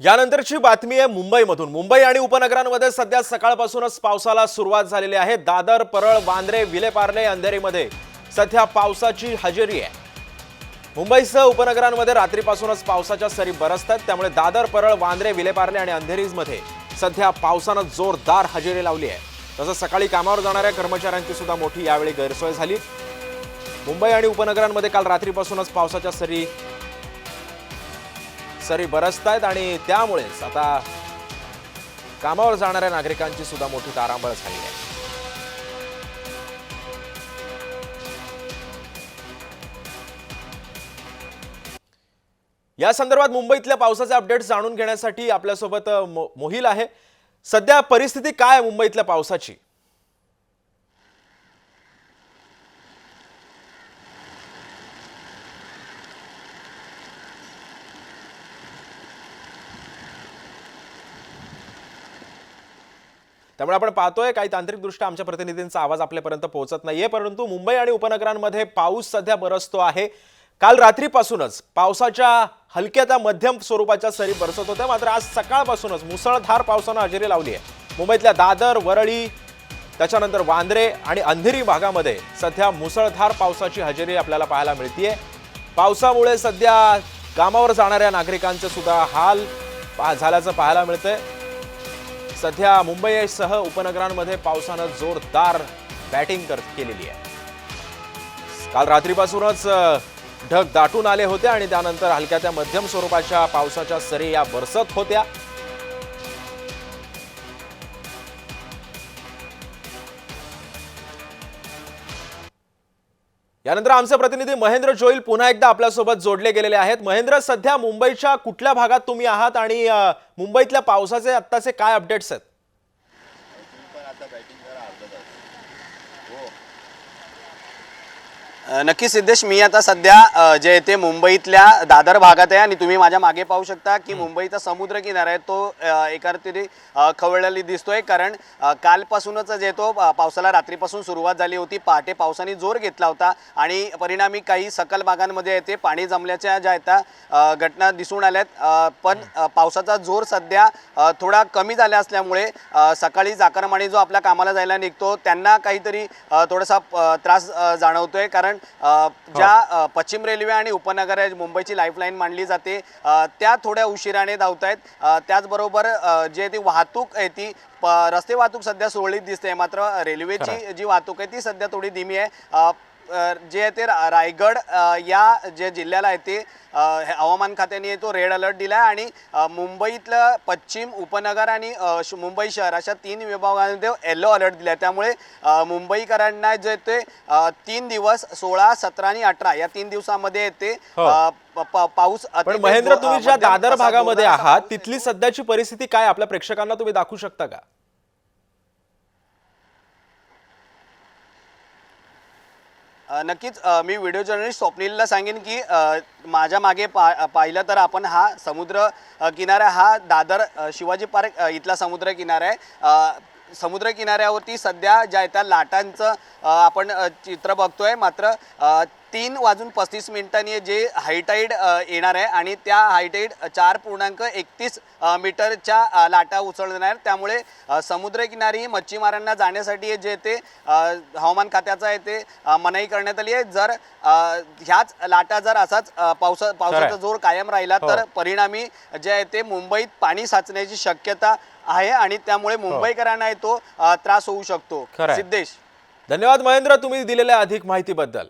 यानंतरची बातमी आहे मुंबईमधून. मुंबई आणि उपनगरांमध्ये सध्या सकाळपासूनच पावसाला सुरुवात झालेली आहे. दादर परळ वांद्रे विलेपार्ले अंधेरीमध्ये सध्या पावसाची हजेरी आहे. मुंबईसह उपनगरांमध्ये रात्रीपासूनच पावसाच्या सरी बरसतात त्यामुळे दादर परळ वांद्रे विलेपार्ले आणि अंधेरीजमध्ये सध्या पावसानं जोरदार हजेरी लावली आहे. तसंच सकाळी कामावर जाणाऱ्या कर्मचाऱ्यांची सुद्धा मोठी यावेळी गैरसोय झाली. मुंबई आणि उपनगरांमध्ये काल रात्रीपासूनच पावसाच्या सरी सरी बरसत आहेत आणि त्यामुळेच आता कामावर जाणाऱ्या नागरिकांची सुद्धा मोठी तारांबळ झाली आहे. या संदर्भात मुंबईतल्या पावसाचे अपडेट जाणून घेण्यासाठी आपल्यासोबत मो- मोहिल आहे. सध्या परिस्थिती काय आहे मुंबईतल्या पावसाची? त्यामुळे आपण पाहतोय काही तांत्रिकदृष्ट्या आमच्या प्रतिनिधींचा आवाज आपल्यापर्यंत पोहोचत नाहीये परंतु मुंबई आणि उपनगरांमध्ये पाऊस सध्या बरसतो आहे. काल रात्रीपासूनच पावसाच्या हलक्या त्या मध्यम स्वरूपाच्या सरी बरसत होत्या मात्र आज सकाळपासूनच मुसळधार पावसानं हजेरी लावली आहे. मुंबईतल्या दादर वरळी त्याच्यानंतर वांद्रे आणि अंधेरी भागामध्ये सध्या मुसळधार पावसाची हजेरी आपल्याला पाहायला मिळतीये. पावसामुळे सध्या कामावर जाणाऱ्या नागरिकांचे सुद्धा हाल पा- झाल्याचं पाहायला मिळतंय. सध्या मुंबईसह उपनगरांमध्ये पावसानं जोरदार बॅटिंग कर केलेली आहे. काल रात्रीपासूनच ढग दाटून आले होते आणि त्यानंतर हलक्या त्या मध्यम स्वरूपाच्या पावसाच्या सरी या बरसत होत्या. यानंतर आमचे प्रतिनिधी महेंद्र जोईल पुन्हा एकदा आपल्यासोबत जोडले गेलेले आहेत. महेंद्र सध्या मुंबईच्या कुठल्या भागात तुम्ही आहात आणि मुंबईतल्या पावसाचे आत्ताचे काय अपडेट्स आहेत? नक्की सिद्धेश मी आता सध्या जे येते मुंबईतल्या दादर भागात आहे आणि तुम्ही माझ्या मागे पाहू शकता की मुंबईचा समुद्र किनारा आहे तो एका तरी खवळलेली दिसतोय. कारण कालपासूनच जे तो पावसाला रात्रीपासून सुरुवात झाली होती. पहाटे पावसाने जोर घेतला होता आणि परिणामी काही सकल भागांमध्ये येते पाणी जमल्याच्या ज्या अ, घटना दिसून आल्यात. पण पावसाचा जोर सध्या थोडा कमी झाला असल्यामुळे सकाळी चाकरमानी जो आपल्या कामाला जायला निघतो त्यांना काहीतरी थोडासा त्रास जाणवतोय. कारण अ, ज्या अ, पश्चिम रेल्वे आणि उपनगर आहे, मुंबईची लाईफलाईन मानली जाते त्या थोड्या उशिराने धावत आहेत त्याचबरोबर जे ती वाहतूक आहे ती रस्ते वाहतूक सध्या सुरळीत दिसते मात्र रेल्वेची जी वाहतूक आहे ती सध्या थोडी धीमी आहे. जे आहे ते रायगड या जे जिल्ह्याला आहे ते हवामान खात्याने तो रेड अलर्ट दिला आहे आणि मुंबईतलं पश्चिम उपनगर आणि मुंबई शहर अशा तीन विभागांमध्ये येलो अलर्ट दिला आहे त्यामुळे मुंबईकरांना जे ते तीन दिवस सोळा सतरा आणि अठरा या तीन दिवसामध्ये येते हो. पाऊस महेंद्र तुम्ही ज्या दादर भागामध्ये आहात तिथली सध्याची परिस्थिती काय आपल्या प्रेक्षकांना तुम्ही दाखवू शकता का? नक्कीच मी व्हिडिओ जर्नलिस्ट स्वप्नीलला सांगेन की माझ्या मागे पा पाहिलं तर आपण हा समुद्र किनारा हा दादर शिवाजी पार्क इथला समुद्र किनारा आहे. समुद्र किनाऱ्यावरती सध्या ज्या त्या लाटांचं आपण चित्र बघतोय. मात्र तीन वाजून पस्तीस मिनिटांनी जे हायटाईड येणार आहे आणि त्या हायटाईड चार पूर्णांक एकतीस मीटरच्या लाटा उचलणार आहेत त्यामुळे समुद्रकिनारी मच्छीमारांना जाण्यासाठी जे ते हवामान खात्याचं आहे ते मनाई करण्यात आली आहे जर ह्याच लाटा जर असाच पावसा पावसाचा. जोर कायम राहिला हो. तर परिणामी जे आहे ते मुंबईत पाणी साचण्याची शक्यता आहे आणि त्यामुळे मुंबईकरांना आहे तो त्रास होऊ शकतो. सिद्धेश धन्यवाद महेंद्र तुम्ही दिलेल्या अधिक माहितीबद्दल